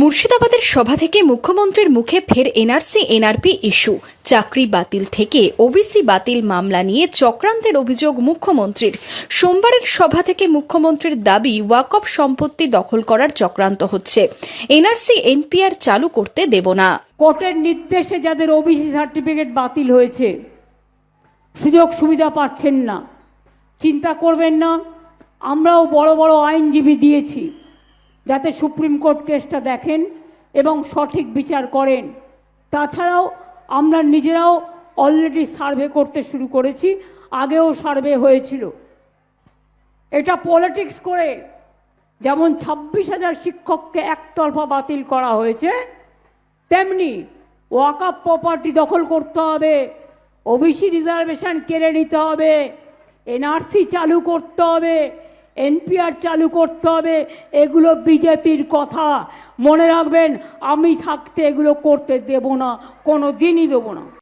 মুর্শিদাবাদের সভা থেকে মুখ্যমন্ত্রীর মুখে ফের এনআরসি, এনআরপি ইস্যু। চাকরি বাতিল থেকে ওবিসি বাতিল মামলা নিয়ে চক্রান্তের অভিযোগ মুখ্যমন্ত্রীর। সোমবারের সভা থেকে মুখ্যমন্ত্রীর দাবি ওয়াকফ সম্পত্তি দখল করার চক্রান্ত হচ্ছে। এনআরসি, এনপিআর চালু করতে দেব না। কোর্টের নির্দেশে যাদের ওবিসি সার্টিফিকেট বাতিল হয়েছে, সুযোগ সুবিধা পাচ্ছেন না। চিন্তা করবেন না, আমরাও বড় বড় আইনজীবী দিয়েছি। যাতে সুপ্রিম কোর্ট কেসটা দেখেন এবং সঠিক বিচার করেন। তাছাড়াও আমরা নিজেরাও অলরেডি সার্ভে করতে শুরু করেছি, আগেও সার্ভে হয়েছিল। এটা পলিটিক্স করে যেমন ছাব্বিশ হাজার শিক্ষককে একতরফা বাতিল করা হয়েছে, তেমনি ওয়াকাপ প্রপার্টি দখল করতে হবে ওবিসি রিজার্ভেশন কেড়ে নিতে হবে এনআরসি চালু করতে হবে এনপিআর চালু করতে হবে, এগুলো বিজেপির কথা। মনে রাখবেন, আমি থাকতে এগুলো করতে দেব না, কোনো দিনই দেবো না।